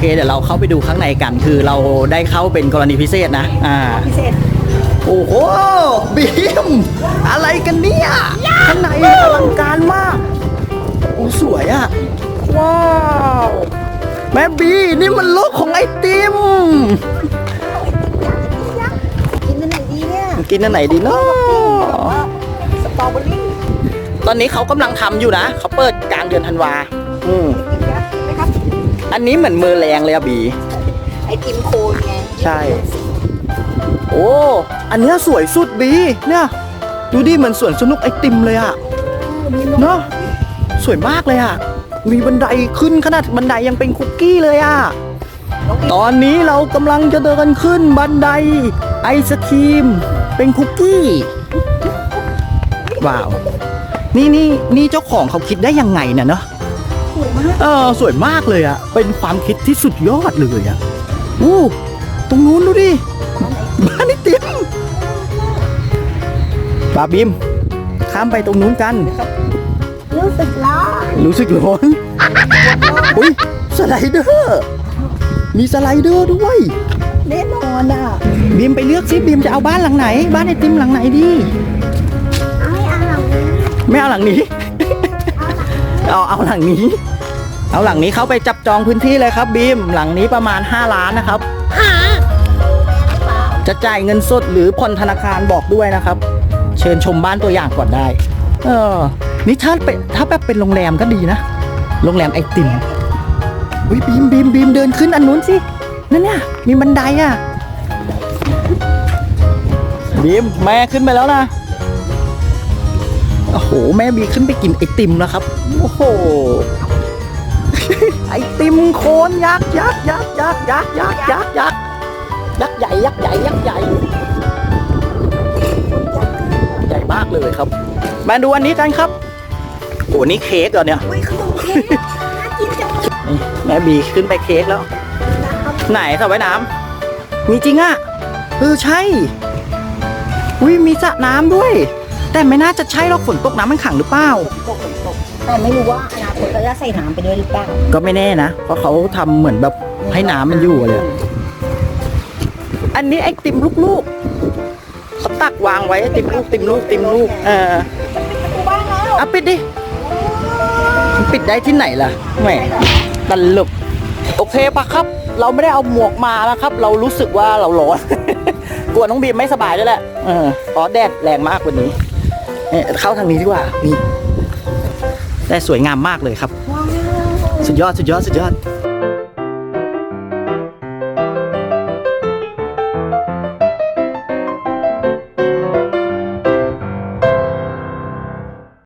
เคเดี๋ยวเราเข้าไปดูข้างในกัน คือเราได้เข้าเป็นกรณีพิเศษนะ อ่า พิเศษ โอ้โหบีม อะไรกันเนี่ยข้างในอลังการมาก โอ้สวยอะว้าว แม่บีนี่มันโลกของไอติม กินอันไหนดีเนี่ยกินอันไหนดีเนาะสตรอเบอรี่ ตอนนี้เขากำลังทำอยู่นะ เขาเปิดกลางเดือนธันวา อืม อันนี้เหมือนมือแรงเลยอะบี ไอติมโคนไงใช่ โอ้ อันเนี้ยสวยสุดบี เนี่ย ดูดิเหมือนสวนสนุกไอติมเลยอะมีนมเนาะสวยมากเลยอะมีบันไดขึ้นขนาดบันไดยังเป็นคุกกี้เลยอะน้องบีตอนนี้เรากำลังจะเดินขึ้นบันไดไอศครีม เป็นคุกกี้ ว้าว นี่นี่นี่เจ้าของเขาคิดได้ยังไงเนี่ยเนาะ สวยมากเออสวยมากเลยอะเป็นความคิดที่สุดยอดเลยอะอู้ตรงนู้นดูดิบ้านไอติมบาบิมข้ามไปตรงนู้นกัน รู้สึกร้อนรู้สึกร้อนอุ้ยสไลเดอร์มีสไลเดอร์ด้วยแน่นอนอะบีมไปเลือกสิบีมจะเอาบ้านหลังไหน บ้านไอติมหลังไหนดีไอ้อ่างนี้ไม่เอาหลังนี้ เอาเอาหลังนี้ เอาหลังนี้เข้าไปจับจองพื้นที่เลยครับบีมหลังนี้ประมาณ 5 ล้านนะครับ จะจ่ายเงินสดหรือผ่อนธนาคารบอกด้วยนะครับ เชิญชมบ้านตัวอย่างก่อนได้ เออ นี่ถ้าเป็นถ้าแบบเป็นโรงแรมก็ดีนะ โรงแรมไอติมอุ้ยบีมบีมบีมเดินขึ้นอันนู้นสิ นั่นเนี่ยมีบันไดอะบีมแม่ขึ้นไปแล้วนะ โอ้โห แม่บีขึ้นไปกินไอติมแล้วครับ โอ้โห ไอติมโคนยักษ์ยักษ์ยักษ์ยักษ์ยักษ์ยักษ์ยักษ์ยักษ์ยักษ์ใหญ่ยักษ์ใหญ่ยักษ์ใหญ่ใหญ่มากเลยครับ มาดูอันนี้กันครับโอ้นี่เค้กเหรอเนี่ยขนมเค้กน่ากินจังนี่แม่บีขึ้นไปเค้กแล้ว นะครับไหนสระว่ายน้ำมีจริงอะเออใช่ อุ้ยมีสระน้ำด้วย แต่ไม่น่าจะใช่หรอกฝนตกน้ำมันขังหรือเปล่า ตกฝนตกแต่ไม่รู้ว่าอนาคตเราจะใส่น้ำไปด้วยหรือเปล่าก็ไม่แน่นะ เพราะเขาทำเหมือนแบบให้น้ำมันอยู่เลย อันนี้ไอติมลูกๆเขาตักวางไว้ไอติมลูกติมลูกติมลูก เออกูบ้านแล้วเอาปิดดิ มันปิดได้ที่ไหนล่ะแหมตลกโอเคปะครับ เราไม่ได้เอาหมวกมาแล้วครับ เรารู้สึกว่าเราร้อน กลัวน้องบีมไม่สบายด้วยแหละเออเพราะแดดแรงมากวันนี้ เนี่ยเข้าทางนี้ดีกว่า นี่แต่สวยงามมากเลยครับว้าวสุดยอด สุดยอด สุดยอด